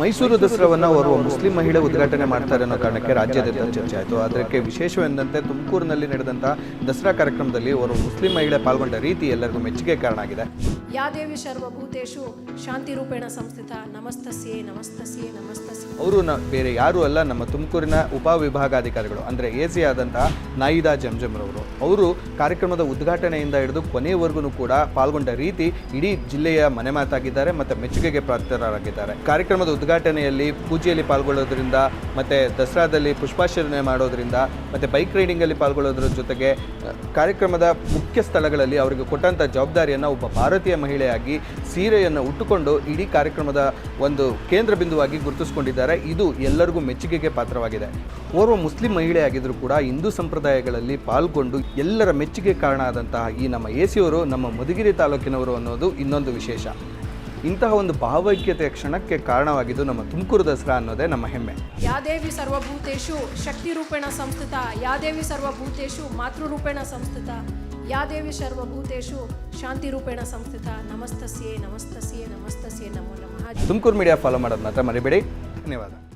ಮೈಸೂರು ದಸರಾವನ್ನ ಓರ್ವ ಮುಸ್ಲಿಂ ಮಹಿಳೆ ಉದ್ಘಾಟನೆ ಮಾಡ್ತಾರೆ ಅನ್ನೋ ಕಾರಣಕ್ಕೆ ರಾಜ್ಯಾದ್ಯಂತ ಚರ್ಚೆ ಆಯಿತು. ಅದಕ್ಕೆ ವಿಶೇಷವೆಂದಂತೆ ತುಮಕೂರಿನಲ್ಲಿ ನಡೆದಂಥ ದಸರಾ ಕಾರ್ಯಕ್ರಮದಲ್ಲಿ ಓರ್ವ ಮುಸ್ಲಿಂ ಮಹಿಳೆ ಪಾಲ್ಗೊಂಡ ರೀತಿ ಎಲ್ಲರಿಗೂ ಮೆಚ್ಚುಗೆ ಕಾರಣ ಆಗಿದೆ ಯಾದೇವಿ ದೇವಿ ಶಾಂತಿ ರೂಪೇಣ ಸಂಸ್ಥಿತ ನಮಸ್ತಸ್ಯೇ ನಮಸ್ತಸ್ಯೇ ನಮಸ್ತಸ್ಯೇ. ಅವರು ಬೇರೆ ಯಾರೂ ಅಲ್ಲ ನಮ್ಮ ತುಮಕೂರಿನ ಉಪವಿಭಾಗಾಧಿಕಾರಿಗಳು ಅಂದರೆ ಎ ಸಿ ಆದಂತಹ ನಾಯಿದಾ ಜಂಜಮ್ರವರು. ಅವರು ಕಾರ್ಯಕ್ರಮದ ಉದ್ಘಾಟನೆಯಿಂದ ಹಿಡಿದು ಕೊನೆಯವರೆಗೂ ಕೂಡ ಪಾಲ್ಗೊಂಡ ರೀತಿ ಇಡೀ ಜಿಲ್ಲೆಯ ಮನೆ ಮಾತಾಗಿದ್ದಾರೆ ಮತ್ತು ಮೆಚ್ಚುಗೆಗೆ ಪಾತ್ರರಾಗಿದ್ದಾರೆ ಕಾರ್ಯಕ್ರಮದ ಉದ್ಘಾಟನೆಯಲ್ಲಿ ಪೂಜೆಯಲ್ಲಿ ಪಾಲ್ಗೊಳ್ಳೋದ್ರಿಂದ ಮತ್ತು ದಸರಾದಲ್ಲಿ ಪುಷ್ಪಾಚರಣೆ ಮಾಡೋದ್ರಿಂದ ಮತ್ತು ಬೈಕ್ ರೈಡಿಂಗಲ್ಲಿ ಪಾಲ್ಗೊಳ್ಳೋದ್ರ ಜೊತೆಗೆ ಕಾರ್ಯಕ್ರಮದ ಮುಖ್ಯ ಸ್ಥಳಗಳಲ್ಲಿ ಅವರಿಗೆ ಕೊಟ್ಟಂಥ ಜವಾಬ್ದಾರಿಯನ್ನು ಒಬ್ಬ ಭಾರತೀಯ ಮಹಿಳೆಯಾಗಿ ಸೀರೆಯನ್ನು ಉಟ್ಟುಕೊಂಡು ಇಡೀ ಕಾರ್ಯಕ್ರಮದ ಒಂದು ಕೇಂದ್ರ ಬಿಂದುವಾಗಿ ಗುರುತಿಸಿಕೊಂಡಿದ್ದಾರೆ. ಇದು ಎಲ್ಲರಿಗೂ ಮೆಚ್ಚುಗೆಗೆ ಪಾತ್ರವಾಗಿದೆ. ಓರ್ವ ಮುಸ್ಲಿಂ ಮಹಿಳೆಯಾಗಿದ್ದರೂ ಕೂಡ ಹಿಂದೂ ಸಂಪ್ರದಾಯಗಳಲ್ಲಿ ಪಾಲ್ಗೊಂಡು ಎಲ್ಲರ ಮೆಚ್ಚುಗೆ ಕಾರಣ ಆದಂತಹ ಈ ನಮ್ಮ ಎಸಿಯವರು, ನಮ್ಮ ಮಧುಗಿರಿ ತಾಲೂಕಿನವರು ಅನ್ನೋದು ಇನ್ನೊಂದು ವಿಶೇಷ. ಇಂತಹ ಒಂದು ಭಾವೈಕ್ಯತೆಯ ಕ್ಷಣಕ್ಕೆ ಕಾರಣವಾಗಿದ್ದು ನಮ್ಮ ತುಮಕೂರು ದಸರಾ ಅನ್ನೋದೇ ನಮ್ಮ ಹೆಮ್ಮೆ. ಯಾ ದೇವಿ ಶಕ್ತಿ ರೂಪೇಣ ಸಂಸ್ಥಿತ ಯಾ ದೇವಿ ಸರ್ವಭೂತೇಷು ಮಾತೃರೂಪೇಣ ಸಂಸ್ಥಿತ ಯಾ ದೇವಿ ಶಾಂತಿ ರೂಪೇಣ ಸಂಸ್ಥಿತ. ನಮಸ್ತಸ್ಯೇ ನಮಸ್ತಸ್ಯೇ ನಮಸ್ತಸ್ಯೇ ನಮೋ ನಮಃ. ತುಮಕೂರು ಮೀಡಿಯಾ ಫಾಲೋ ಮಾಡೋದು ಮಾತ್ರ ಮರಿಬೇಡಿ. ಧನ್ಯವಾದ.